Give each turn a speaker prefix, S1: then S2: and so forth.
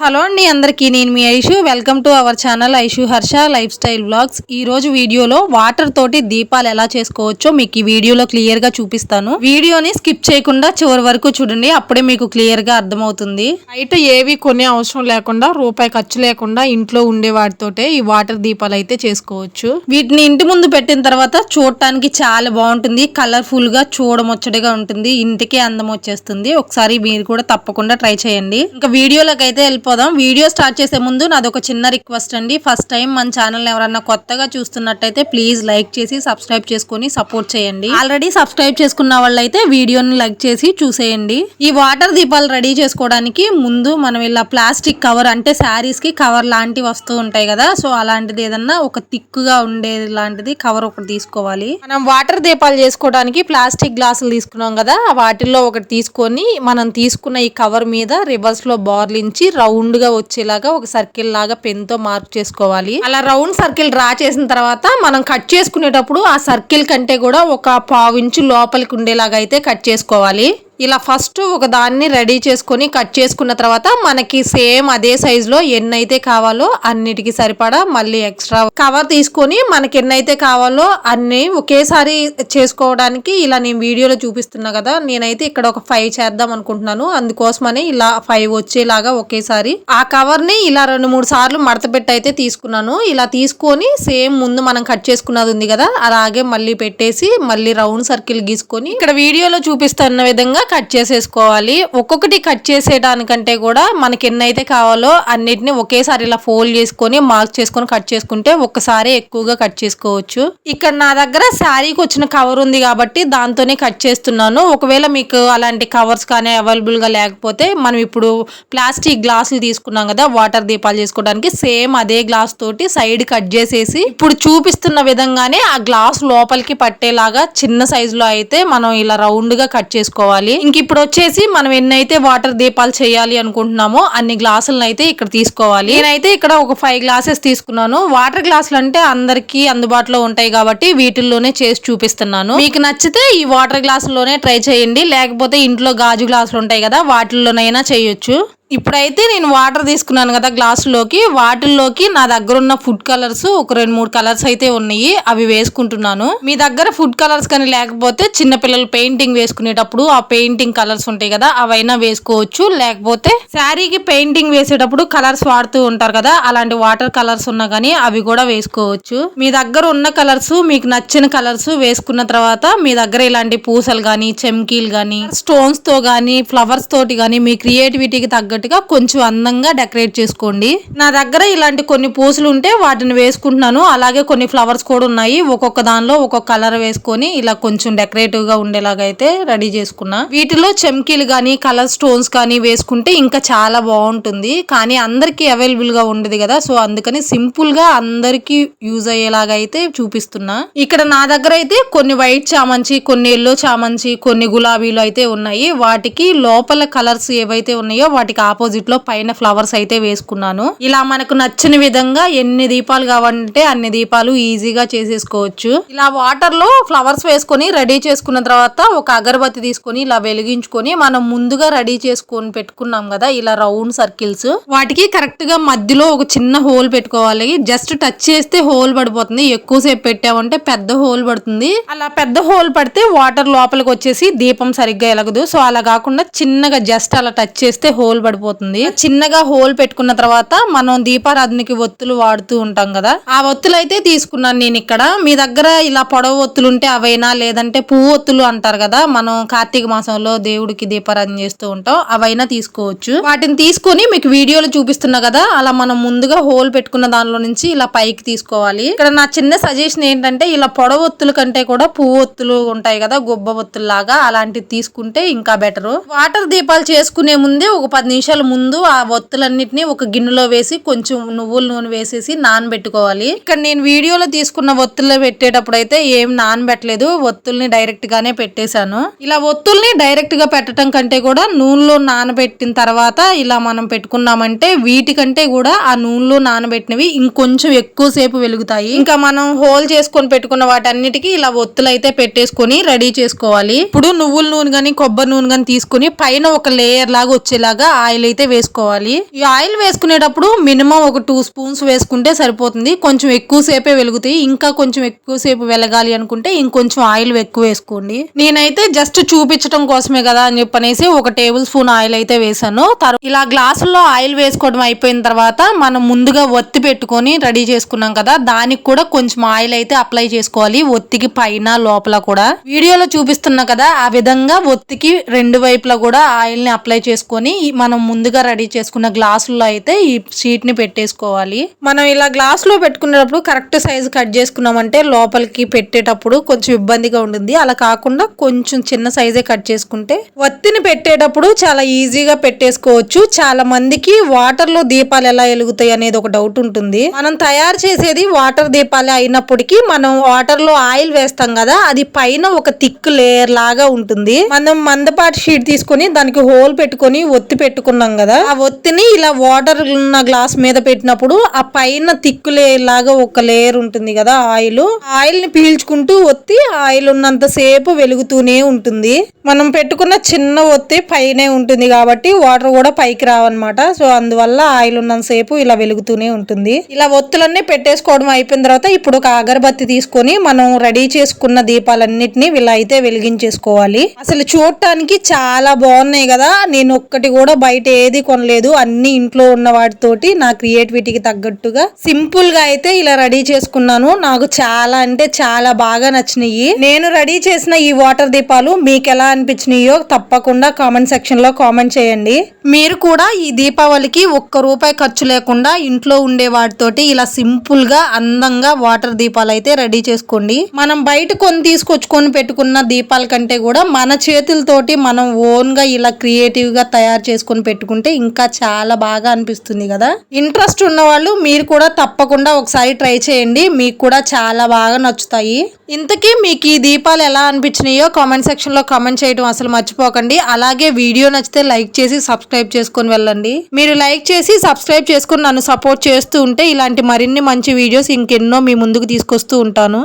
S1: Hello అండి అందరికీ నేను మీ Aishu. Welcome to our channel Aishu Harsha life style vlogs. ఈ రోజు వీడియోలో వాటర్ తోటి దీపాలు ఎలా చేసుకోవచ్చో మీకు ఈ వీడియోలో క్లియర్గా చూపిస్తాను. వీడియోని స్కిప్ చేయకుండా చివరి వరకు చూడండి అప్పుడే మీకు క్లియర్గా అర్థమవుతుంది.
S2: బయట ఏవి కొనే అవసరం లేకుండా రూపాయి ఖర్చు లేకుండా ఇంట్లో ఉండే వాటితోటే ఈ వాటర్ దీపాలు అయితే చేసుకోవచ్చు.
S1: వీటిని ఇంటి ముందు పెట్టిన తర్వాత చూడటానికి చాలా బాగుంటుంది. కలర్ఫుల్గా చూడముచ్చటగా ఉంటుంది. ఇంటికి అందం వచ్చేస్తుంది. ఒకసారి మీరు కూడా తప్పకుండా ట్రై చేయండి. ఇంకా వీడియోలోకి అయితే వెళ్ళిపోదాం. వీడియో స్టార్ట్ చేసే ముందు నాది ఒక చిన్న రిక్వెస్ట్ అండి. ఫస్ట్ టైం మన ఛానల్ ఎవరన్నా కొత్తగా చూస్తున్నట్టయితే ప్లీజ్ లైక్ చేసి సబ్స్క్రైబ్ చేసుకొని సపోర్ట్ చేయండి. ఆల్రెడీ సబ్స్క్రైబ్ చేసుకున్న వాళ్ళైతే వీడియోని లైక్ చేసి చూసేయండి. ఈ వాటర్ దీపాలు రెడీ చేసుకోవడానికి ముందు మనం ఇలా ప్లాస్టిక్ కవర్ అంటే శారీస్కి కవర్ లాంటి వస్తూ ఉంటాయి కదా సో అలాంటిది ఏదన్నా ఒక తిక్కుగా ఉండేది లాంటిది కవర్ ఒకటి తీసుకోవాలి.
S2: మనం వాటర్ దీపాలు చేసుకోవడానికి ప్లాస్టిక్ గ్లాసులు తీసుకున్నాం కదా వాటిల్లో ఒకటి తీసుకొని మనం తీసుకున్న ఈ కవర్ మీద రివర్స్లో బార్లించి రౌండ్ గా వచ్చేలాగా ఒక సర్కిల్ లాగా పెన్తో మార్క్ చేసుకోవాలి. అలా రౌండ్ సర్కిల్ డ్రా చేసిన తర్వాత మనం కట్ చేసుకునేటప్పుడు ఆ సర్కిల్ కంటే కూడా ఒక పావు ఇంచు లోపలికి ఉండేలాగా అయితే కట్ చేసుకోవాలి. ఇలా ఫస్ట్ ఒక దాన్ని రెడీ చేసుకొని కట్ చేసుకున్న తర్వాత మనకి సేమ్ అదే సైజులో ఎన్నైతే ఎన్ని అయితే కావాలో అన్నిటికి సరిపడా మళ్ళీ ఎక్స్ట్రా కవర్ తీసుకొని మనకి ఎన్నైతే కావాలో అన్ని ఒకేసారి చేసుకోవడానికి ఇలా నేను వీడియోలో చూపిస్తున్నా కదా. నేనైతే ఇక్కడ ఒక ఫైవ్ చేద్దాం అనుకుంటున్నాను. అందుకోసమని ఇలా ఫైవ్ వచ్చేలాగా ఒకేసారి ఆ కవర్ని ఇలా రెండు మూడు సార్లు మడత పెట్టి అయితే తీసుకున్నాను. ఇలా తీసుకొని సేమ్ ముందు మనం కట్ చేసుకున్నది ఉంది కదా అలాగే మళ్ళీ పెట్టేసి మళ్ళీ రౌండ్ సర్కిల్ గీసుకొని ఇక్కడ వీడియోలో చూపిస్తున్న విధంగా కట్ చేసేసుకోవాలి. ఒక్కొక్కటి కట్ చేసేదానికంటే కూడా మనకి ఎన్ని అయితే కావాలో అన్నిటిని ఒకేసారి ఇలా ఫోల్డ్ చేసుకొని మార్క్ చేసుకొని కట్ చేసుకుంటే ఒక్కసారి ఎక్కువగా కట్ చేసుకోవచ్చు. ఇక్కడ నా దగ్గర శారీకి వచ్చిన కవర్ ఉంది కాబట్టి దాంతోనే కట్ చేస్తున్నాను. ఒకవేళ మీకు అలాంటి కవర్స్ కానీ అవైలబుల్గా లేకపోతే మనం ఇప్పుడు ప్లాస్టిక్ గ్లాసులు తీసుకున్నాం కదా వాటర్ దీపాలు చేసుకోవడానికి సేమ్ అదే గ్లాస్ తోటి సైడ్ కట్ చేసేసి ఇప్పుడు చూపిస్తున్న విధంగానే ఆ గ్లాస్ లోపలికి పట్టేలాగా చిన్న సైజులో అయితే మనం ఇలా రౌండ్గా కట్ చేసుకోవాలి. ఇంక ఇప్పుడు వచ్చేసి మనం ఎన్నైతే వాటర్ దీపాలు చేయాలి అనుకుంటున్నామో అన్ని గ్లాసులను అయితే ఇక్కడ తీసుకోవాలి. నేనైతే ఇక్కడ ఒక ఫైవ్ గ్లాసెస్ తీసుకున్నాను. వాటర్ గ్లాసులు అంటే అందరికీ అందుబాటులో ఉంటాయి కాబట్టి వీటిల్లోనే చేసి చూపిస్తున్నాను. మీకు నచ్చితే ఈ వాటర్ గ్లాసుల్లోనే ట్రై చేయండి. లేకపోతే ఇంట్లో గాజు గ్లాసులు ఉంటాయి కదా వాటిల్లోనైనా చేయొచ్చు. ఇప్పుడైతే నేను వాటర్ తీసుకున్నాను కదా గ్లాసులోకి. వాటిల్లోకి నా దగ్గర ఉన్న ఫుడ్ కలర్స్ ఒక రెండు మూడు కలర్స్ అయితే ఉన్నాయి. అవి వేసుకుంటున్నాను. మీ దగ్గర ఫుడ్ కలర్స్ కానీ లేకపోతే చిన్నపిల్లలు పెయింటింగ్ వేసుకునేటప్పుడు ఆ పెయింటింగ్ కలర్స్ ఉంటాయి కదా అవైనా వేసుకోవచ్చు. లేకపోతే శారీకి పెయింటింగ్ వేసేటప్పుడు కలర్స్ వాడుతూ ఉంటారు కదా అలాంటి వాటర్ కలర్స్ ఉన్నా కానీ అవి కూడా వేసుకోవచ్చు. మీ దగ్గర ఉన్న కలర్స్ మీకు నచ్చిన కలర్స్ వేసుకున్న తర్వాత మీ దగ్గర ఇలాంటి పూసలు కానీ చెమ్కీలు కానీ స్టోన్స్తో కానీ ఫ్లవర్స్ తోటి కానీ మీ క్రియేటివిటీకి తగ్గట్టుగా కొంచెం అందంగా డెకరేట్ చేసుకోండి. నా దగ్గర ఇలాంటి కొన్ని పూసలు ఉంటే వాటిని వేసుకుంటున్నాను. అలాగే కొన్ని ఫ్లవర్స్ కూడా ఉన్నాయి. ఒక్కొక్క దానిలో ఒక్కొక్క కలర్ వేసుకొని ఇలా కొంచెం డెకరేటివ్గా ఉండేలాగా అయితే రెడీ చేసుకున్నా. వీటిలో చెమ్కీలు కానీ కలర్ స్టోన్స్ కానీ వేసుకుంటే ఇంకా చాలా బాగుంటుంది. కానీ అందరికీ అవైలబుల్గా ఉండదు కదా. సో అందుకని సింపుల్గా అందరికీ యూజ్ అయ్యేలాగా అయితే చూపిస్తున్నా. ఇక్కడ నా దగ్గర అయితే కొన్ని వైట్ చామంచి కొన్ని ఎల్లో చామంచి కొన్ని గులాబీలు అయితే ఉన్నాయి. వాటికి లోపల కలర్స్ ఏవైతే ఉన్నాయో వాటికి ఆపోజిట్లో పైన ఫ్లవర్స్ అయితే వేసుకున్నాను. ఇలా మనకు నచ్చిన విధంగా ఎన్ని దీపాలు కావాలంటే అన్ని దీపాలు ఈజీగా చేసేసుకోవచ్చు. ఇలా వాటర్లో ఫ్లవర్స్ వేసుకొని రెడీ చేసుకున్న తర్వాత ఒక అగరబత్తి తీసుకొని ఇలా వెలిగించుకొని మనం ముందుగా రెడీ చేసుకొని పెట్టుకున్నాం కదా ఇలా రౌండ్ సర్కిల్స్ వాటికి కరెక్ట్గా మధ్యలో ఒక చిన్న హోల్ పెట్టుకోవాలి. జస్ట్ టచ్ చేస్తే హోల్ పడిపోతుంది. ఎక్కువసేపు పెట్టామంటే పెద్ద హోల్ పడుతుంది. అలా పెద్ద హోల్ పడితే వాటర్ లోపలికి వచ్చేసి దీపం సరిగ్గా ఎలగదు సో అలా కాకుండా చిన్నగా జస్ట్ అలా టచ్ చేస్తే హోల్ పడిపోతుంది. చిన్నగా హోల్ పెట్టుకున్న తర్వాత మనం దీపారాధనకి ఒత్తులు వాడుతూ ఉంటాం కదా. ఆ ఒత్తులు అయితే తీసుకున్నాను నేను ఇక్కడ. మీ దగ్గర ఇలా పొడవు ఒత్తులు ఉంటే అవైనా లేదంటే పువ్వు ఒత్తులు అంటారు కదా మనం కార్తీక మాసంలో దేవుడికి దీపారాధన చేస్తూ ఉంటాం. అవైనా తీసుకోవచ్చు. వాటిని తీసుకొని మీకు వీడియోలో చూపిస్తున్నా కదా అలా మనం ముందుగా హోల్ పెట్టుకున్న దానిలో నుంచి ఇలా పైకి తీసుకోవాలి. ఇక్కడ నా చిన్న సజెషన్ ఏంటంటే ఇలా పొడవు ఒత్తుల కంటే కూడా పువ్వు ఒత్తులు ఉంటాయి కదా గుబ్బ ఒత్తులు లాగా అలాంటివి తీసుకుంటే ఇంకా బెటర్. వాటర్ దీపాలు చేసుకునే ముందే ఒక పది నిమిషాల ముందు ఆ ఒత్తులన్నిటిని ఒక గిన్నెలో వేసి కొంచెం నువ్వుల నూనె వేసేసి నానబెట్టుకోవాలి. ఇక్కడ నేను వీడియోలో తీసుకున్న ఒత్తుల్లో పెట్టేటప్పుడు అయితే ఏం నానబెట్టలేదు. ఒత్తుల్ని డైరెక్ట్ గానే పెట్టేశాను. ఇలా ఒత్తుల్ని డైరెక్ట్గా పెట్టడం కంటే కూడా నూనెలో నానబెట్టిన తర్వాత ఇలా మనం పెట్టుకున్నామంటే వీటికంటే కూడా ఆ నూనెలో నానబెట్టినవి ఇంకొంచెం ఎక్కువ సేపు వెలుగుతాయి. ఇంకా మనం హోల్ చేసుకొని పెట్టుకున్న వాటన్నిటికి ఇలా ఒత్తులు అయితే పెట్టేసుకొని రెడీ చేసుకోవాలి. ఇప్పుడు నువ్వుల నూనె కానీ కొబ్బరి నూనె కానీ తీసుకొని పైన ఒక లేయర్ లాగా వచ్చేలాగా ఆ
S1: ఆయిల్ అయితే వేసుకోవాలి. ఈ ఆయిల్ వేసుకునేటప్పుడు మినిమం ఒక టూ స్పూన్స్ వేసుకుంటే సరిపోతుంది. కొంచెం ఎక్కువ సేపే వెలుగుతాయి. ఇంకా కొంచెం ఎక్కువ సేపు వెలగాలి అనుకుంటే ఇంకొంచెం ఆయిల్ ఎక్కువ వేసుకోండి. నేనైతే జస్ట్ చూపించడం కోసమే కదా అని చెప్పనేసి ఒక టేబుల్ స్పూన్ ఆయిల్ అయితే వేసాను ఇలా గ్లాసుల్లో ఆయిల్ వేసుకోవడం అయిపోయిన తర్వాత మనం ముందుగా ఒత్తి పెట్టుకొని రెడీ చేసుకున్నాం కదా దానికి కూడా కొంచెం ఆయిల్ అయితే అప్లై చేసుకోవాలి ఒత్తికి పైన లోపల కూడా. వీడియోలో చూపిస్తున్నా కదా ఆ విధంగా ఒత్తికి రెండు వైపులా కూడా ఆయిల్ని అప్లై చేసుకొని మనం ముందుగా రెడీ చేసుకున్న గ్లాసుల్లో అయితే ఈ షీట్ని పెట్టేసుకోవాలి. మనం ఇలా గ్లాసులో పెట్టుకునేటప్పుడు కరెక్ట్ సైజు కట్ చేసుకున్నామంటే లోపలికి పెట్టేటప్పుడు కొంచెం ఇబ్బందిగా ఉంటుంది. అలా కాకుండా కొంచెం చిన్న సైజే కట్ చేసుకుంటే ఒత్తిని పెట్టేటప్పుడు చాలా ఈజీగా పెట్టేసుకోవచ్చు. చాలా మందికి వాటర్లో దీపాలు ఎలా వెలుగుతాయి అనేది ఒక డౌట్ ఉంటుంది. మనం తయారు చేసేది వాటర్ దీపాలే అయినప్పటికీ మనం వాటర్లో ఆయిల్ వేస్తాం కదా అది పైన ఒక థిక్ లేయర్ లాగా ఉంటుంది. మనం మందపాటి షీట్ తీసుకొని దానికి హోల్ పెట్టుకొని ఒత్తి తీసుకున్నాం కదా? ఆ ఒత్తిని ఇలా వాటర్ ఉన్న గ్లాస్ మీద పెట్టినప్పుడు ఆ పైన తిక్కు లేయర్ లాగా ఒక లేయర్ ఉంటుంది కదా ఆయిల్. ఆయిల్ని పీల్చుకుంటూ ఒత్తి ఆయిల్ ఉన్నంత సేపు వెలుగుతూనే ఉంటుంది. మనం పెట్టుకున్న చిన్న ఒత్తి పైనే ఉంటుంది కాబట్టి వాటర్ కూడా పైకి రావన్నమాట. సో అందువల్ల ఆయిల్ ఉన్నంత సేపు ఇలా వెలుగుతూనే ఉంటుంది. ఇలా ఒత్తులన్నీ పెట్టేసుకోవడం అయిపోయిన తర్వాత ఇప్పుడు ఒక అగరబత్తి తీసుకొని మనం రెడీ చేసుకున్న దీపాలన్నిటిని ఇలా అయితే వెలిగించేసుకోవాలి. అసలు చూడటానికి చాలా బాగున్నాయి కదా. నేను ఒక్కటి కూడా బయట ఏది కొనలేదు అన్ని ఇంట్లో ఉన్న వాటితోటి నా క్రియేటివిటీకి తగ్గట్టుగా సింపుల్గా అయితే ఇలా రెడీ చేసుకున్నాను. నాకు చాలా అంటే చాలా బాగా నచ్చినాయి. నేను రెడీ చేసిన ఈ వాటర్ దీపాలు మీకు ఎలా అనిపించినాయో తప్పకుండా కామెంట్ సెక్షన్లో కామెంట్ చేయండి. మీరు కూడా ఈ దీపావళికి ఒక్క రూపాయి ఖర్చు లేకుండా ఇంట్లో ఉండే వాటితోటి ఇలా సింపుల్గా అందంగా వాటర్ దీపాలు అయితే రెడీ చేసుకోండి. మనం బయట కొని తీసుకొచ్చుకొని పెట్టుకున్న దీపాల కంటే కూడా మన చేతులతోటి మనం ఓన్గా ఇలా క్రియేటివ్గా తయారు చేసుకొని పెట్టుకుంటే ఇంకా చాలా బాగా అనిపిస్తుంది కదా. ఇంట్రెస్ట్ ఉన్న వాళ్ళు మీరు కూడా తప్పకుండా ఒకసారి ట్రై చేయండి. మీకు కూడా చాలా బాగా నచ్చుతాయి. ఇంతకీ మీకు ఈ దీపాలు ఎలా అనిపించినాయో కామెంట్ సెక్షన్లో కామెంట్ చేయడం అసలు మర్చిపోకండి. అలాగే వీడియో నచ్చితే లైక్ చేసి సబ్స్క్రైబ్ చేసుకొని వెళ్ళండి. మీరు లైక్ చేసి సబ్స్క్రైబ్ చేసుకుని నన్ను సపోర్ట్ చేస్తూ ఉంటే ఇలాంటి మరిన్ని మంచి వీడియోస్ ఇంకెన్నో మీ ముందుకు తీసుకొస్తూ ఉంటాను.